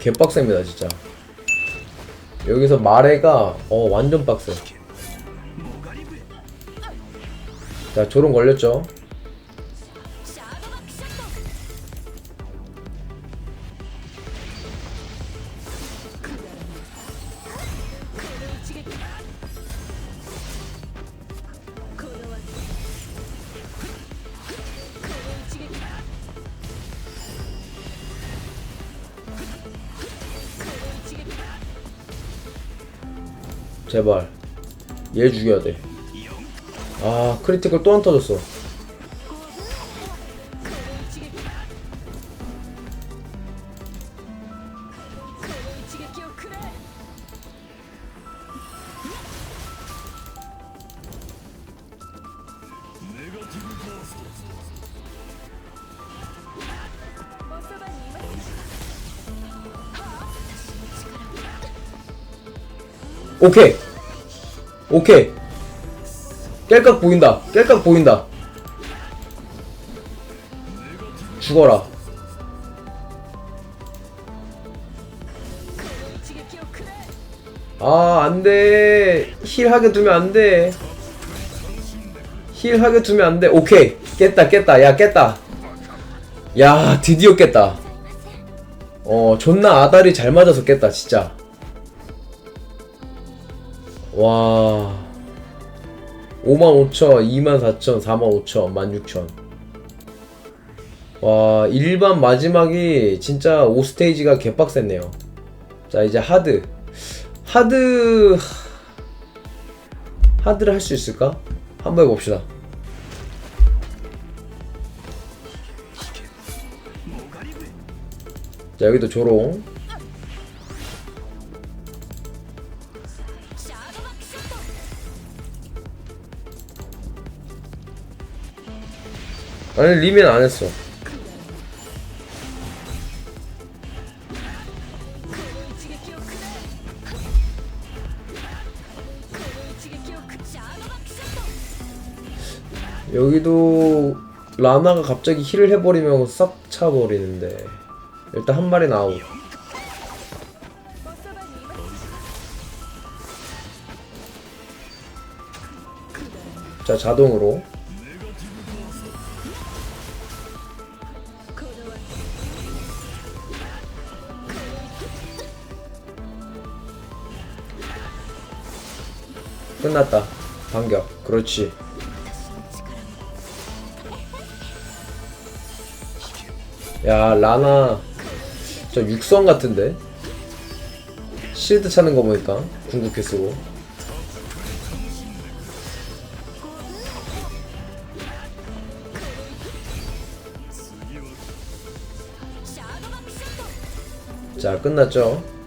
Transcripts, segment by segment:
개빡셉니다 진짜. 여기서 마레가 어 완전 빡세. 자 조롱 걸렸죠 제발. 얘 죽여야 돼아 크리티컬 또 안 터졌어. 오케이 오케이. 깰깍 보인다. 깰깍 보인다. 죽어라. 아 안돼. 힐하게 두면 안돼. 힐하게 두면 안돼. 오케이. 깼다 깼다. 야 깼다. 야 드디어 깼다. 어 존나 아다리 잘 맞아서 깼다 진짜 와 55,000, 24,000, 45,000, 16,000. 와, 일반 마지막이 진짜 5스테이지가 개빡셌네요. 자, 이제 하드. 하드. 하드를 할 수 있을까? 한번 해봅시다. 자, 여기도 조롱. 아니, 리맨 안 했어. 여기도 라나가 갑자기 힐을 해버리면 싹 차버리는데. 일단 한 마리 나오고. 자 자동으로 끝났다. 반격. 그렇지. 야 라나. 저 육성 같은데? 실드 차는 거 보니까 궁극해 쓰고. 자 끝났죠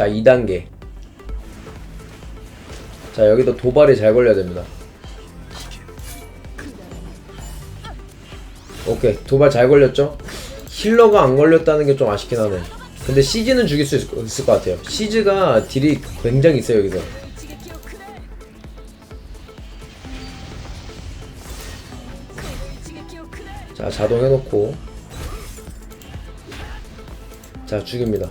자 2단계. 자 여기도 도발이 잘 걸려야 됩니다. 오케이 도발 잘 걸렸죠? 힐러가 안 걸렸다는 게 좀 아쉽긴 하네. 근데 시즈는 죽일 수 있을, 있을 것 같아요. 시즈가 딜이 굉장히 세요 여기서. 자 자동 해놓고. 자 죽입니다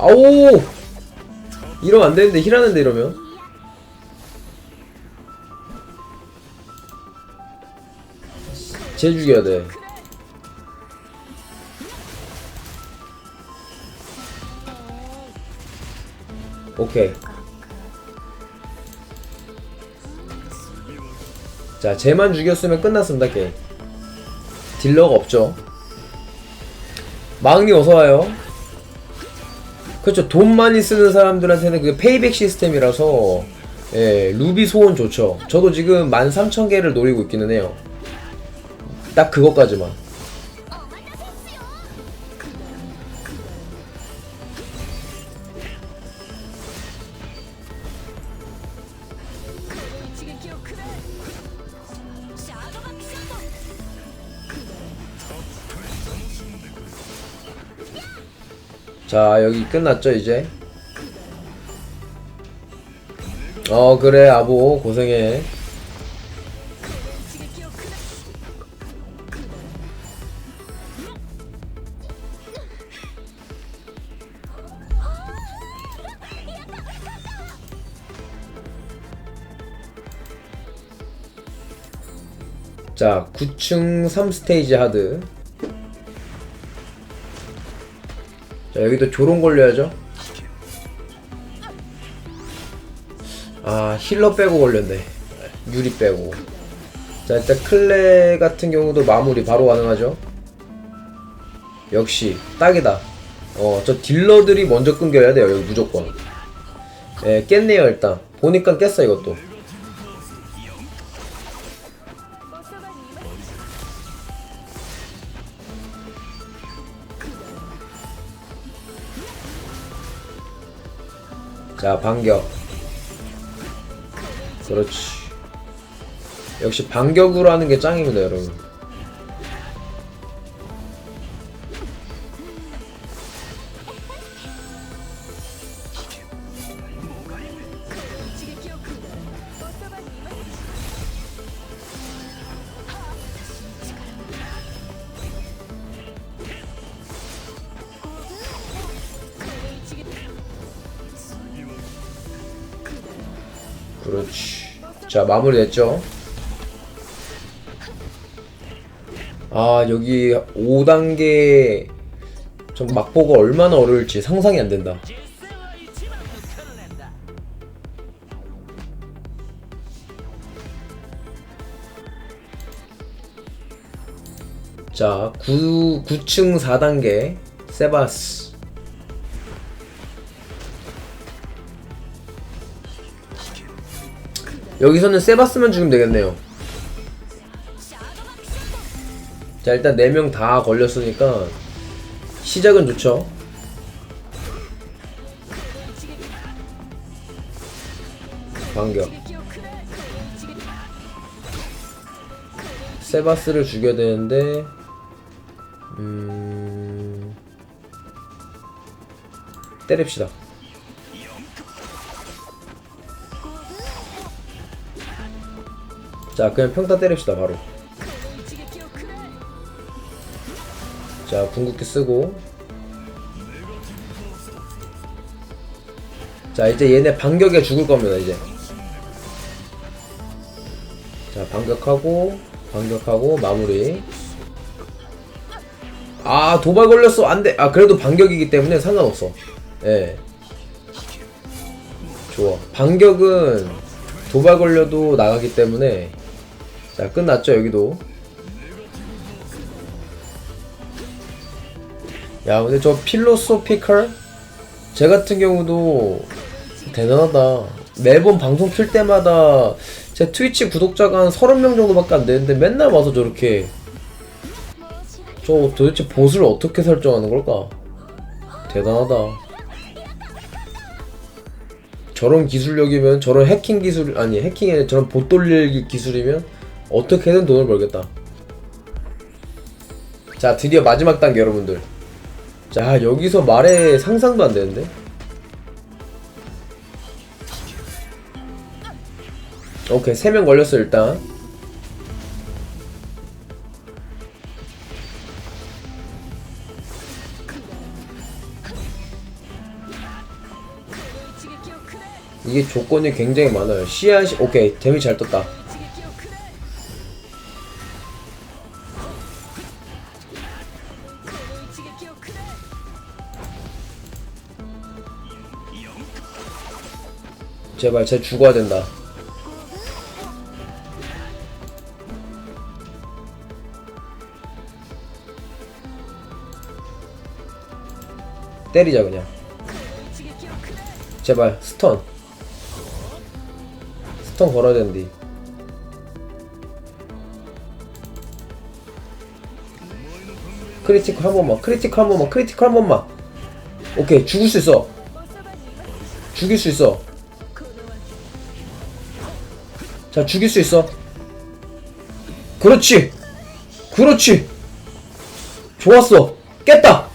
아오! 이러면 안 되는데 힐하는데 이러면? 쟤 죽여야 돼. 오케이. 자 쟤만 죽였으면 끝났습니다 게임. 딜러가 없죠. 마응님 어서와요 그렇죠. 돈 많이 쓰는 사람들한테는 그게 페이백 시스템이라서 예, 루비 소원 좋죠. 저도 지금 13,000개를 노리고 있기는 해요. 딱 그것까지만. 자 여기 끝났죠 이제? 어 그래 아보 고생해. 자 9층 3스테이지 하드 자 여기도 조롱 걸려야죠? 아 힐러 빼고 걸렸네. 유리 빼고. 자 일단 클레 같은 경우도 마무리 바로 가능하죠? 역시 딱이다. 어 저 딜러들이 먼저 끊겨야 돼요 여기 무조건. 예 깼네요 일단. 보니까 깼어 이것도 자 반격. 그렇지. 역시 반격으로 하는 게 짱입니다 여러분 그렇지. 자 마무리 됐죠? 아 여기 5단계 좀 막보가 얼마나 어려울지 상상이 안 된다. 자 9, 9층 4단계 세바스 여기서는 세바스만 죽이면 되겠네요. 자 일단 4명 다 걸렸으니까 시작은 좋죠. 반격. 세바스를 죽여야 되는데 음... 때립시다 자 그냥 평타 때립시다 바로. 자 궁극기 쓰고. 자 이제 얘네 반격에 죽을 겁니다 이제. 자 반격하고 반격하고 마무리. 아 도발 걸렸어. 안돼. 아 그래도 반격이기 때문에 상관없어. 예. 좋아. 반격은 도발 걸려도 나가기 때문에 자 끝났죠 여기도. 야 근데 저 필로소피컬? 제 같은 경우도 대단하다. 매번 방송 킬 때마다 제 트위치 구독자가 한 30명 정도밖에 안 되는데 맨날 와서 저렇게 저 도대체 봇을 어떻게 설정하는 걸까? 대단하다. 저런 기술력이면 저런 해킹 기술 아니 아니라 저런 봇 돌리기 기술이면 어떻게든 돈을 벌겠다. 자 드디어 마지막 단계 여러분들. 자 여기서 말에 상상도 안 되는데? 오케이 3명 걸렸어 일단. 이게 조건이 굉장히 많아요. 씨앗이 오케이 데미 잘 떴다 제발 쟤 죽어야 된다. 때리자 그냥. 제발 스턴. 스턴 걸어야 되는데. 크리티컬 한 번만 크리티컬 한 번만 크리티컬 한 번만. 오케이 죽을 수 있어. 죽일 수 있어 자 죽일 수 있어. 그렇지. 그렇지. 좋았어. 깼다.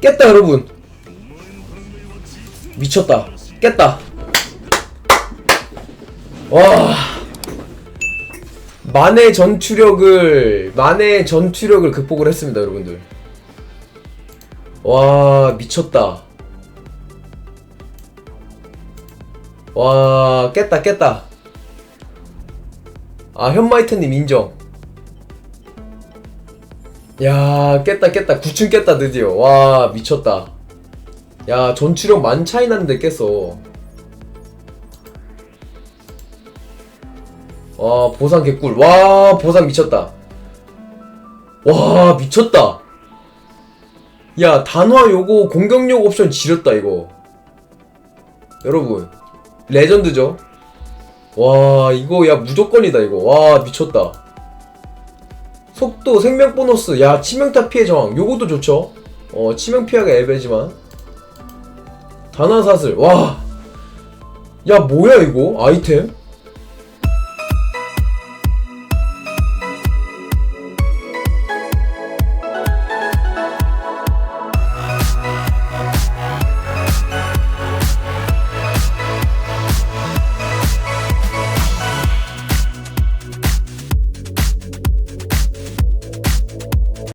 깼다 여러분. 미쳤다. 깼다. 와. 만의 전투력을 만의 전투력을 극복을 했습니다 여러분들. 와 미쳤다. 와 깼다 깼다 아 현마이트님 인정. 야 깼다 깼다. 9층 깼다 드디어. 와 미쳤다. 야 전투력 만 차이 나는데 깼어. 와 보상 개꿀. 와 보상 미쳤다. 와 미쳤다. 야 단화 요거 공격력 옵션 지렸다 이거. 여러분 레전드죠 와 이거 야 무조건이다 이거. 와 미쳤다. 속도 생명 보너스. 야 치명타 피해 저항. 요것도 좋죠? 어 치명 피해가 엘베지만. 단화사슬. 와야 뭐야 이거? 아이템